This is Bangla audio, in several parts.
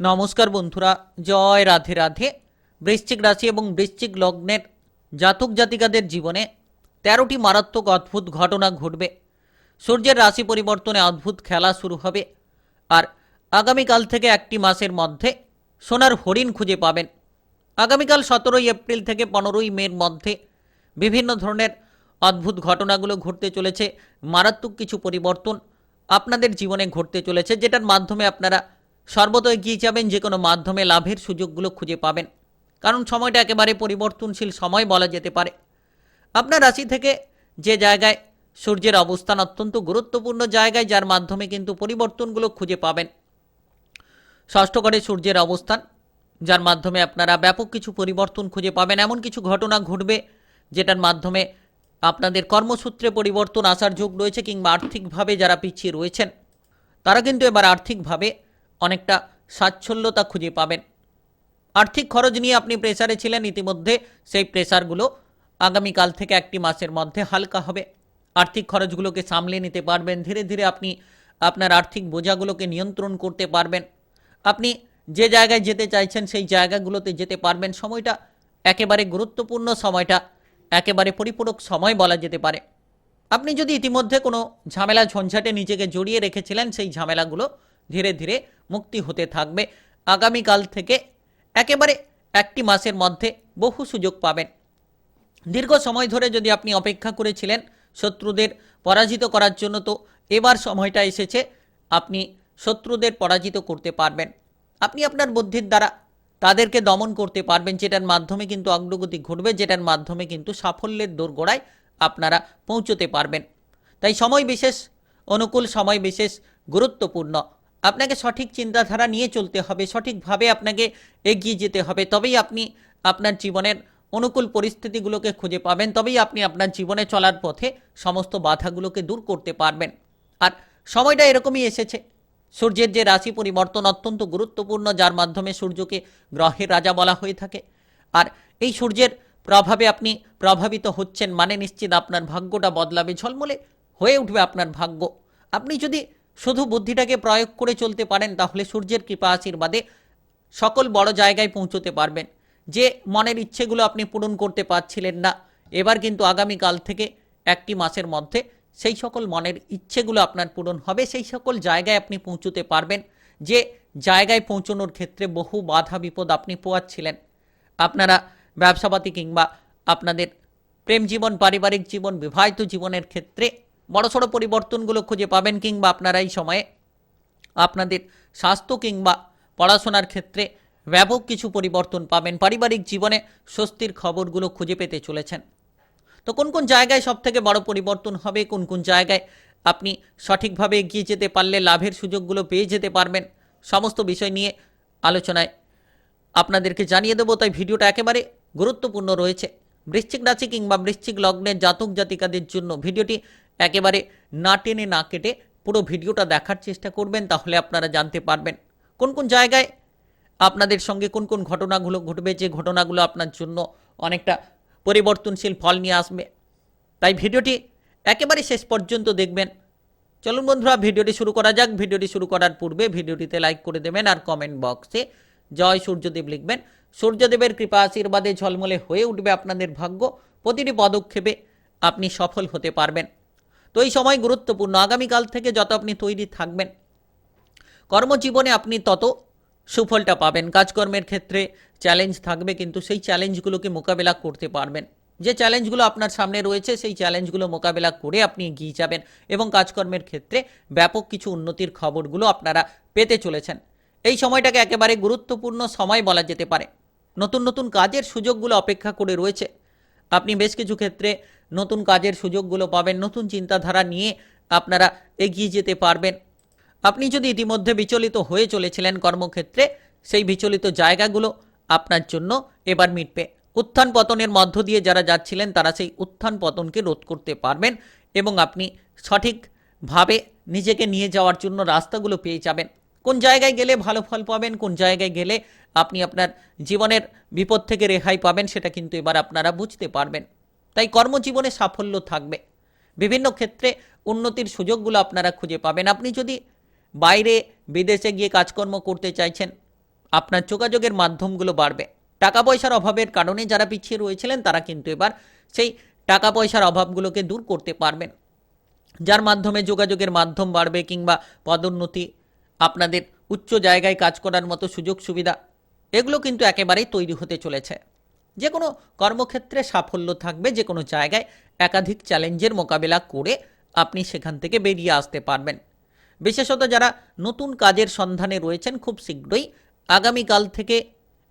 নমস্কার বন্ধুরা, জয় রাধে রাধে। বৃশ্চিক রাশি এবং বৃশ্চিক লগ্নের জাতক জাতিকাদের জীবনে তেরোটি মারাত্মক অদ্ভুত ঘটনা ঘটবে। সূর্যের রাশি পরিবর্তনে অদ্ভুত খেলা শুরু হবে। আর আগামীকাল থেকে একটি মাসের মধ্যে সোনার হরিণ খুঁজে পাবেন। আগামীকাল সতেরোই এপ্রিল থেকে পনেরোই মের মধ্যে বিভিন্ন ধরনের অদ্ভুত ঘটনাগুলো ঘটতে চলেছে। মারাত্মক কিছু পরিবর্তন আপনাদের জীবনে ঘটতে চলেছে, যেটার মাধ্যমে আপনারা সর্বত এগিয়ে যাবেন যে কোনো মাধ্যমে লাভের সুযোগগুলো খুঁজে পাবেন। কারণ সময়টা একেবারে পরিবর্তনশীল সময় বলা যেতে পারে। আপনার রাশি থেকে যে জায়গায় সূর্যের অবস্থান অত্যন্ত গুরুত্বপূর্ণ জায়গায়, যার মাধ্যমে কিন্তু পরিবর্তনগুলো খুঁজে পাবেন। ষষ্ঠ ঘরে সূর্যের অবস্থান, যার মাধ্যমে আপনারা ব্যাপক কিছু পরিবর্তন খুঁজে পাবেন। এমন কিছু ঘটনা ঘটবে যেটার মাধ্যমে আপনাদের কর্মসূত্রে পরিবর্তন আসার যোগ রয়েছে, কিংবা আর্থিকভাবে যারা পিছিয়ে রয়েছেন, তারা কিন্তু এবার আর্থিকভাবে অনেকটা সাচ্ছল্যতা খুঁজে পাবেন। আর্থিক খরচ নিয়ে আপনি প্রেসারে ছিলেন, ইতিমধ্যে সেই প্রেসারগুলো আগামীকাল থেকে একটি মাসের মধ্যে হালকা হবে। আর্থিক খরচগুলোকে সামলে নিতে পারবেন, ধীরে ধীরে আপনি আপনার আর্থিক বোঝাগুলোকে নিয়ন্ত্রণ করতে পারবেন। আপনি যে জায়গায় যেতে চাইছেন, সেই জায়গাগুলোতে যেতে পারবেন। সময়টা একেবারে গুরুত্বপূর্ণ সময়টা, একেবারে পরিপূরক সময় বলা যেতে পারে। আপনি যদি ইতিমধ্যে কোনো ঝামেলা ঝঞ্ঝাটে নিজেকে জড়িয়ে রেখেছিলেন, সেই ঝামেলাগুলো ধীরে ধীরে মুক্তি হতে থাকবে। আগামীকাল থেকে একেবারে একটি মাসের মধ্যে বহু সুযোগ পাবেন। দীর্ঘ সময় ধরে যদি আপনি অপেক্ষা করেছিলেন শত্রুদের পরাজিত করার জন্য, তো এবার সময়টা এসেছে আপনি শত্রুদের পরাজিত করতে পারবেন। আপনি আপনার বুদ্ধির দ্বারা তাদেরকে দমন করতে পারবেন, যেটার মাধ্যমে কিন্তু অগ্রগতি ঘটবে, যেটার মাধ্যমে কিন্তু সাফল্যের দোরগোড়ায় আপনারা পৌঁছতে পারবেন। তাই সময় বিশেষ, অনুকূল সময় বিশেষ গুরুত্বপূর্ণ। আপনাকে সঠিক চিন্তাধারা নিয়ে চলতে হবে, সঠিকভাবে আপনাকে এগিয়ে যেতে হবে। তবেই আপনি আপনার জীবনের অনুকূল পরিস্থিতিগুলোকে খুঁজে পাবেন, তবেই আপনি আপনার জীবনে চলার পথে সমস্ত বাধাগুলোকে দূর করতে পারবেন। আর সময়টা এরকমই এসেছে। সূর্যের যে রাশি পরিবর্তন অত্যন্ত গুরুত্বপূর্ণ, যার মাধ্যমে সূর্যকে গ্রহের রাজা বলা হয়ে থাকে। আর এই সূর্যের প্রভাবে আপনি প্রভাবিত হচ্ছেন মানে নিশ্চিত আপনার ভাগ্যটা বদলাবে, ঝলমলে হয়ে উঠবে আপনার ভাগ্য। আপনি যদি শুধু বুদ্ধিটাকে প্রয়োগ করে চলতে পারেন, তাহলে সূর্যের কৃপা আশীর্বাদে সকল বড় জায়গায় পৌঁছতে পারবেন। যে মনের ইচ্ছেগুলো আপনি পূরণ করতে পারছিলেন না, এবার কিন্তু আগামীকাল থেকে একটি মাসের মধ্যে সেই সকল মনের ইচ্ছেগুলো আপনার পূরণ হবে, সেই সকল জায়গায় আপনি পৌঁছতে পারবেন। যে জায়গায় পৌঁছানোর ক্ষেত্রে বহু বাধা, বিপদ আপনি পোয়াচ্ছিলেন। আপনারা ব্যবসাপাতি কিংবা আপনাদের প্রেম জীবন, পারিবারিক জীবন, বিবাহিত জীবনের ক্ষেত্রে বড়সড় পরিবর্তনগুলো খুঁজে পাবেন কিংবা আপনারা এই সময়ে আপনাদের স্বাস্থ্য কিংবা পড়াশোনার ক্ষেত্রে ব্যাপক কিছু পরিবর্তন পাবেন। পারিবারিক জীবনে স্বস্তির খবরগুলো খুঁজে পেতে চলেছেন। তো কোন কোন জায়গায় সব থেকে বড় পরিবর্তন হবে? কোন কোন জায়গায় আপনি সঠিকভাবে এগিয়ে যেতে পারলে লাভের সুযোগগুলো পেয়ে যেতে পারবেন? সমস্ত বিষয় নিয়ে আলোচনায় আপনাদেরকে জানিয়ে দেবো। তাই ভিডিওটা একেবারে গুরুত্বপূর্ণ রয়েছে। বৃশ্চিক রাশি কিংবা বৃশ্চিক লগ্নের জাতক জাতিকাদের জন্য ভিডিওটি একেবারে না টেনে না কেটে পুরো ভিডিওটা দেখার চেষ্টা করবেন, তাহলে আপনারা জানতে পারবেন কোন কোন জায়গায় আপনাদের সঙ্গে কোন কোন ঘটনাগুলো ঘটবে, যে ঘটনাগুলো আপনার জন্য অনেকটা পরিবর্তনশীল ফল নিয়ে আসবে। তাই ভিডিওটি একেবারে শেষ পর্যন্ত দেখবেন। চলুন বন্ধুরা, ভিডিওটি শুরু করা যাক। ভিডিওটি শুরু করার পূর্বে ভিডিওটিতে লাইক করে দেবেন আর কমেন্ট বক্সে জয় সূর্যদেব লিখবেন। সূর্যদেবের কৃপা আশীর্বাদে ঝলমলে হয়ে উঠবে আপনাদের ভাগ্য। প্রতিটি পদক্ষেপে আপনি সফল হতে পারবেন। তো এই সময় গুরুত্বপূর্ণ। আগামীকাল থেকে যত আপনি তৈরি থাকবেন, কর্মজীবনে আপনি তত সুফলটা পাবেন। কাজকর্মের ক্ষেত্রে চ্যালেঞ্জ থাকবে, কিন্তু সেই চ্যালেঞ্জগুলোকে মোকাবেলা করতে পারবেন। যে চ্যালেঞ্জগুলো আপনার সামনে রয়েছে, সেই চ্যালেঞ্জগুলো মোকাবেলা করে আপনি এগিয়ে যাবেন এবং কাজকর্মের ক্ষেত্রে ব্যাপক কিছু উন্নতির খবরগুলো আপনারা পেতে চলেছেন। এই সময়টাকে একেবারে গুরুত্বপূর্ণ সময় বলা যেতে পারে। নতুন নতুন কাজের সুযোগগুলো অপেক্ষা করে রয়েছে। আপনি বেশ কিছু ক্ষেত্রে নতুন কাজের সুযোগগুলো পাবেন, নতুন চিন্তাধারা নিয়ে আপনারা এগিয়ে যেতে পারবেন। আপনি যদি ইতিমধ্যে বিচলিত হয়ে চলেছিলেন কর্মক্ষেত্রে, সেই বিচলিত জায়গাগুলো আপনার জন্য এবার মিটবে। উত্থান পতনের মধ্য দিয়ে যারা যাচ্ছিলেন, তারা সেই উত্থান পতনকে রোধ করতে পারবেন এবং আপনি সঠিকভাবে নিজেকে নিয়ে যাওয়ার জন্য রাস্তাগুলো পেয়ে যাবেন। কোন জায়গায় গেলে ভালো ফল পাবেন, কোন জায়গায় গেলে আপনি আপনার জীবনের বিপদ থেকে রেহাই পাবেন, সেটা কিন্তু এবার আপনারা বুঝতে পারবেন। তাই কর্মজীবনে সাফল্য থাকবে। বিভিন্ন ক্ষেত্রে উন্নতির সুযোগগুলো আপনারা খুঁজে পাবেন। আপনি যদি বাইরে বিদেশে গিয়ে কাজকর্ম করতে চাইছেন, আপনার যোগাযোগের মাধ্যমগুলো বাড়বে। টাকা পয়সার অভাবের কারণে যারা পিছিয়ে রয়েছিলেন, তারা কিন্তু এবার সেই টাকা পয়সার অভাবগুলোকে দূর করতে পারবেন। যার মাধ্যমে যোগাযোগের মাধ্যম বাড়বে কিংবা পদোন্নতি, আপনাদের উচ্চ জায়গায় কাজ করার মতো সুযোগ সুবিধা এগুলো কিন্তু একেবারেই তৈরি হতে চলেছে। যে কোনো কর্মক্ষেত্রে সাফল্য থাকবে যে কোনো জায়গায় একাধিক চ্যালেঞ্জের মোকাবেলা করে আপনি সেখান থেকে বেরিয়ে আসতে পারবেন। বিশেষত যারা নতুন কাজের সন্ধানে রয়েছেন, খুব শীঘ্রই আগামীকাল থেকে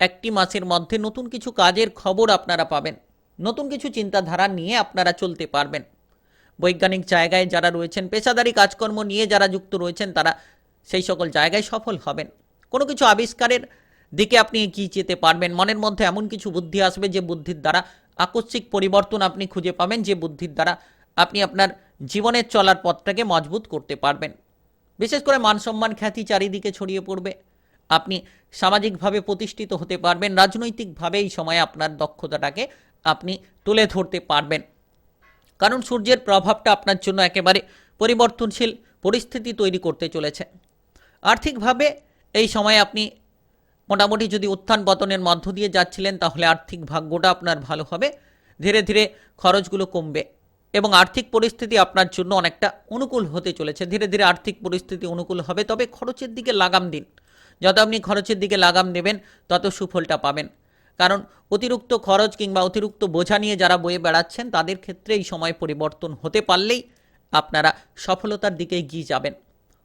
একটি মাসের মধ্যে নতুন কিছু কাজের খবর আপনারা পাবেন। নতুন কিছু চিন্তাধারা নিয়ে আপনারা চলতে পারবেন। বৈজ্ঞানিক জায়গায় যারা রয়েছেন, পেশাদারি কাজকর্ম নিয়ে যারা যুক্ত রয়েছেন, তারা সেই সকল জায়গায় সফল হবেন। কোনো কিছু আবিষ্কারের দিকে আপনি এগিয়ে যেতে পারবেন। মনের মধ্যে এমন কিছু বুদ্ধি আসবে যে বুদ্ধির দ্বারা আকস্মিক পরিবর্তন আপনি খুঁজে পাবেন, যে বুদ্ধির দ্বারা আপনি আপনার জীবনের চলার পথটাকে মজবুত করতে পারবেন। বিশেষ করে মান সম্মান খ্যাতি চারিদিকে ছড়িয়ে পড়বে। আপনি সামাজিকভাবে প্রতিষ্ঠিত হতে পারবেন, রাজনৈতিকভাবে এই সময়ে আপনার দক্ষতাটাকে আপনি তুলে ধরতে পারবেন। কারণ সূর্যের প্রভাবটা আপনার জন্য একেবারে পরিবর্তনশীল পরিস্থিতি তৈরি করতে চলেছে। আর্থিকভাবে এই সময়ে আপনি মোটামুটি যদি উত্থান পতনের মধ্য দিয়ে যাচ্ছিলেন, তাহলে আর্থিক ভাগ্যটা আপনার ভালো হবে। ধীরে ধীরে খরচগুলো কমবে এবং আর্থিক পরিস্থিতি আপনার জন্য অনেকটা অনুকূল হতে চলেছে। ধীরে ধীরে আর্থিক পরিস্থিতি অনুকূল হবে, তবে খরচের দিকে লাগাম দিন। যত আপনি খরচের দিকে লাগাম দেবেন, তত সুফলটা পাবেন। কারণ অতিরিক্ত খরচ কিংবা অতিরিক্ত বোঝা নিয়ে যারা বয়ে বেড়াচ্ছেন, তাদের ক্ষেত্রে এই সময় পরিবর্তন হতে পারলেই আপনারা সফলতার দিকে এগিয়ে যাবেন।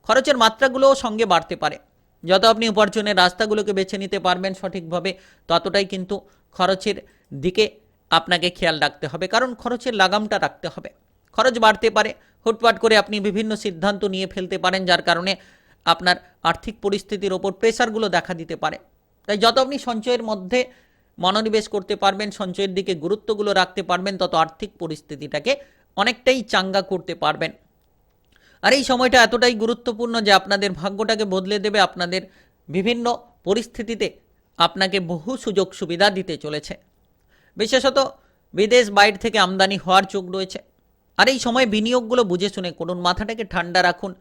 খরচের মাত্রাগুলোও সঙ্গে বাড়তে পারে। যত আপনি উপার্জনের রাস্তাগুলোকে বেছে নিতে পারবেন সঠিকভাবে, ততটাই কিন্তু খরচের দিকে আপনাকে খেয়াল রাখতে হবে। কারণ খরচের লাগামটা রাখতে হবে। খরচ বাড়তে পারে, হুটপাট করে আপনি বিভিন্ন সিদ্ধান্ত নিয়ে ফেলতে পারেন, যার কারণে আপনার আর্থিক পরিস্থিতির ওপর প্রেসারগুলো দেখা দিতে পারে। তাই যত আপনি সঞ্চয়ের মধ্যে মনোনিবেশ করতে পারবেন, সঞ্চয়ের দিকে গুরুত্বগুলো রাখতে পারবেন, তত আর্থিক পরিস্থিতিটাকে অনেকটাই চাঙ্গা করতে পারবেন। আর এই সময়টা এতটাই গুরুত্বপূর্ণ যে আপনাদের ভাগ্যটাকে বদলে দেবে, আপনাদের বিভিন্ন পরিস্থিতিতে আপনাকে বহু সুযোগ সুবিধা দিতে চলেছে। বিশেষত বিদেশ বাইরে থেকে আমদানি হওয়ার চোখ রয়েছে। আর এই সময় বিনিয়োগগুলো বুঝে শুনে করুন, মাথাটাকে ঠান্ডা রাখুন।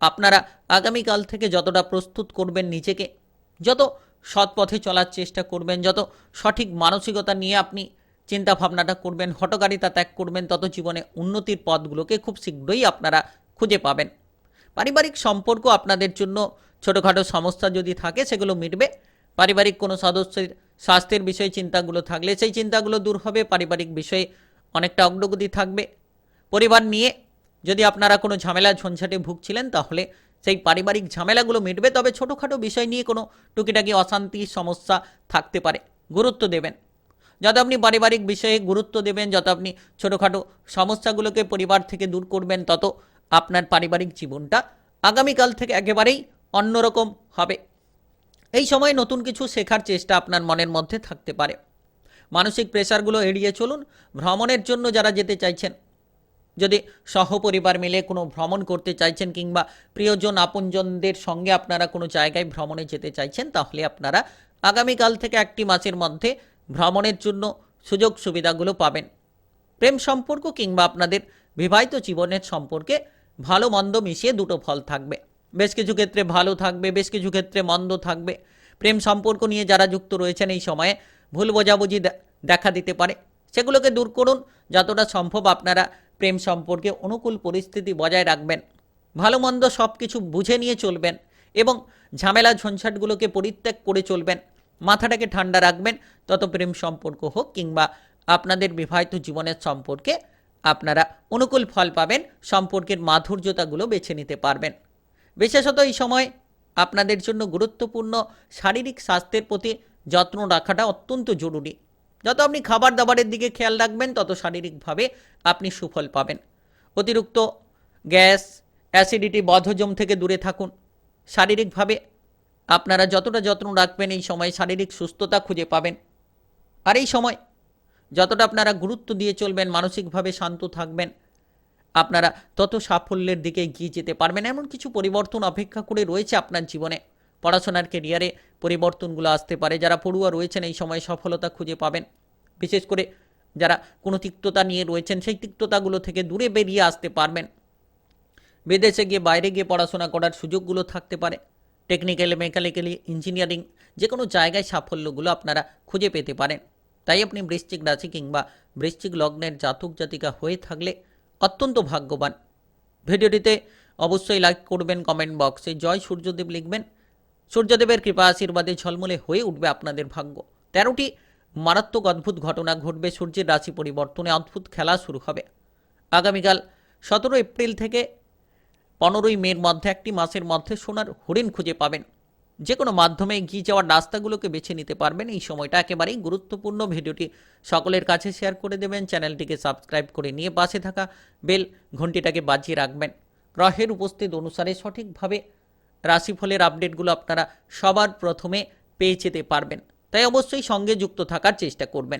আপনারা আগামীকাল থেকে যতটা প্রস্তুত করবেন নিজেকে, যত সৎ পথে চলার চেষ্টা করবেন, যত সঠিক মানসিকতা নিয়ে আপনি চিন্তা ভাবনাটা করবেন হটকারিতা ত্যাগ করবেন, তত জীবনে উন্নতির পথগুলোকে খুব শীঘ্রই আপনারা খুঁজে পাবেন। পারিবারিক সম্পর্ক আপনাদের জন্য ছোটোখাটো সমস্যা যদি থাকে, সেগুলো মিটবে। পারিবারিক কোনো সদস্যের স্বাস্থ্যের বিষয়ে চিন্তাগুলো থাকলে সেই চিন্তাগুলো দূর হবে, পারিবারিক বিষয়ে অনেকটা অগ্রগতি থাকবে। পরিবার নিয়ে যদি আপনারা কোনো ঝামেলা ঝঞ্ঝাটে ভুগছিলেন, তাহলে সেই পারিবারিক ঝামেলাগুলো মিটবে। তবে ছোটোখাটো বিষয় নিয়ে কোনো টুকিটাকি অশান্তি, সমস্যা থাকতে পারে। গুরুত্ব দেবেন। যত আপনি পারিবারিক বিষয়ে গুরুত্ব দেবেন, যত আপনি ছোটোখাটো সমস্যাগুলোকে পরিবার থেকে দূর করবেন, তত আপনার পারিবারিক জীবনটা আগামীকাল থেকে একেবারেই অন্যরকম হবে। এই সময় নতুন কিছু শেখার চেষ্টা আপনার মনের মধ্যে থাকতে পারে। মানসিক প্রেশারগুলো এড়িয়ে চলুন। ভ্রমণের জন্য যারা যেতে চাইছেন, যদি সহপরিবার মিলে কোনো ভ্রমণ করতে চাইছেন কিংবা প্রিয়জন, আপনজনদের সঙ্গে আপনারা কোনো জায়গায় ভ্রমণে যেতে চাইছেন, তাহলে আপনারা আগামীকাল থেকে একটি মাসের মধ্যে ভ্রমণের জন্য সুযোগ সুবিধাগুলো পাবেন। প্রেম সম্পর্ক কিংবা আপনাদের বিবাহিত জীবনের সম্পর্কে ভালো মন্দ মিশিয়ে দুটো ফল থাকবে। বেশ কিছু ক্ষেত্রে ভালো থাকবে, বেশ কিছু ক্ষেত্রে মন্দ থাকবে। প্রেম সম্পর্ক নিয়ে যারা যুক্ত রয়েছেন এই সময়ে ভুল বোঝাবুঝি দেখা দিতে পারে। সেগুলোকে দূর করুন, যতটা সম্ভব আপনারা প্রেম সম্পর্কে অনুকূল পরিস্থিতি বজায় রাখবেন। ভালো মন্দ সব কিছু বুঝে নিয়ে চলবেন এবং ঝামেলা ঝঞ্ঝাটগুলোকে পরিত্যাগ করে চলবেন। মাথাটাকে ঠান্ডা রাখবেন, তত প্রেম সম্পর্ক হোক কিংবা আপনাদের বিবাহিত জীবনের সম্পর্কে আপনারা অনুকূল ফল পাবেন, সম্পর্কের মাধুর্যতাগুলো বেছে নিতে পারবেন। বিশেষত এই সময় আপনাদের জন্য গুরুত্বপূর্ণ শারীরিক স্বাস্থ্যের প্রতি যত্ন রাখাটা অত্যন্ত জরুরি। যত আপনি খাবার দাবারের দিকে খেয়াল রাখবেন, তত শারীরিকভাবে আপনি সুফল পাবেন। অতিরিক্ত গ্যাস, অ্যাসিডিটি বধজম থেকে দূরে থাকুন। শারীরিকভাবে আপনারা যতটা যত্ন রাখবেন এই সময় শারীরিক সুস্থতা খুঁজে পাবেন। আর এই সময় যতটা আপনারা গুরুত্ব দিয়ে চলবেন, মানসিকভাবে শান্ত থাকবেন, আপনারা তত সাফল্যের দিকে এগিয়ে যেতে পারবেন। এমন কিছু পরিবর্তন অপেক্ষা করে রয়েছে আপনার জীবনে। পড়াশোনার কেরিয়ারে পরিবর্তনগুলো আসতে পারে। যারা পড়ুয়া রয়েছেন এই সময় সফলতা খুঁজে পাবেন। বিশেষ করে যারা কোনো তিক্ততা নিয়ে রয়েছেন, সেই তিক্ততাগুলো থেকে দূরে বেরিয়ে আসতে পারবেন। বিদেশে গিয়ে বাইরে গিয়ে পড়াশোনা করার সুযোগগুলো থাকতে পারে। টেকনিক্যালি, মেকানিক্যালি, ইঞ্জিনিয়ারিং যে কোনো জায়গায় সাফল্যগুলো আপনারা খুঁজে পেতে পারেন। তাই আপনি বৃশ্চিক রাশি কিংবা বৃশ্চিক লগ্নের জাতক, জাতিকা হয়ে থাকলে অত্যন্ত ভাগ্যবান। ভিডিওটিতে অবশ্যই লাইক করবেন কমেন্ট বক্সে জয় সূর্যদেব লিখবেন। সূর্যদেবের কৃপা আশীর্বাদে ঝলমলে হয়ে উঠবে আপনাদের ভাগ্য। তেরোটি মারাত্মক অদ্ভুত ঘটনা ঘটবে, সূর্যের রাশি পরিবর্তনে অদ্ভুত খেলা শুরু হবে। আগামীকাল সতেরো এপ্রিল থেকে পনেরোই মের মধ্যে একটি মাসের মধ্যে সোনার হরিণ খুঁজে পাবেন। যে কোনো মাধ্যমে এগিয়ে যাওয়ার রাস্তাগুলোকে বেছে নিতে পারবেন। এই সময়টা একেবারেই গুরুত্বপূর্ণ। ভিডিওটি সকলের কাছে শেয়ার করে দেবেন। চ্যানেলটিকে সাবস্ক্রাইব করে নিয়ে পাশে থাকা বেল ঘন্টিটাকে বাজিয়ে রাখবেন। গ্রহের উপস্থিত অনুসারে সঠিকভাবে রাশিফলের আপডেটগুলো আপনারা সবার প্রথমে পেয়ে যেতে পারবেন। তাই অবশ্যই সঙ্গে যুক্ত থাকার চেষ্টা করবেন।